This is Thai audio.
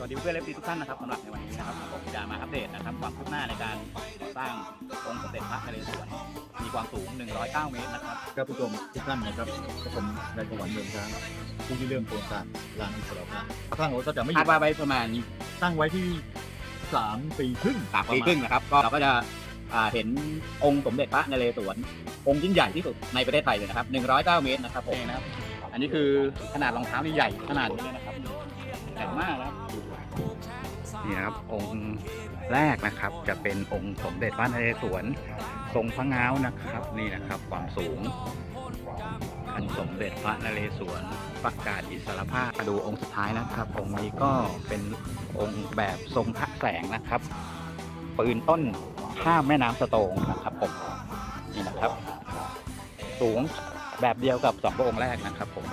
สวัสดีเพื่อนเอฟซีทุกท่านนะครับสำหรับในวันนี้นะครับผมจะมาอัปเดตนะครับความคืบหน้าในการก่อสร้างองค์สมเด็จพระนเรศวรมีความสูง 109 เมตรนะครับครับผู้ชมทุกท่านนะครับก็ผมนายสวรรค์เมืองช้างผู้ที่เริ่มโครงการลานอิสระภาพสร้างไว้ก็จะไม่หคายุดดว่าไว้ประมาณสร้างไว้ที่สามปีครึ่งสามปีครึ่งนะครับก็เราก็จะอ่าเห็นองค์สมเด็จพระนเรศวรองค์ยิ่งใหญ่ที่สุดในประเทศไทยเลยนะครับ 109 เมตรนะครับผมนะครับอันนี้คือขนาดรองเท้านี่ใหญ่ขนาดนี้เลยนะครับ ใหญ่มากนะครับนี่นะครับองค์แรกนะครับจะเป็นองค์สมเด็จพระนเรศวรทรงพระง้าวนะครับนี่นะครับความสูงอันสมเด็จพระนเรศวรประกาศอิสรภาพมาดูองค์สุดท้ายนะครับ องค์นี้ก็เป็นองค์แบบทรงพระแสงนะครับ ปืนต้นข้ามแม่น้ำสโตงนะครับผมนี่นะครับ สูงแบบเดียวกับสองพระองค์แรกนะครับผม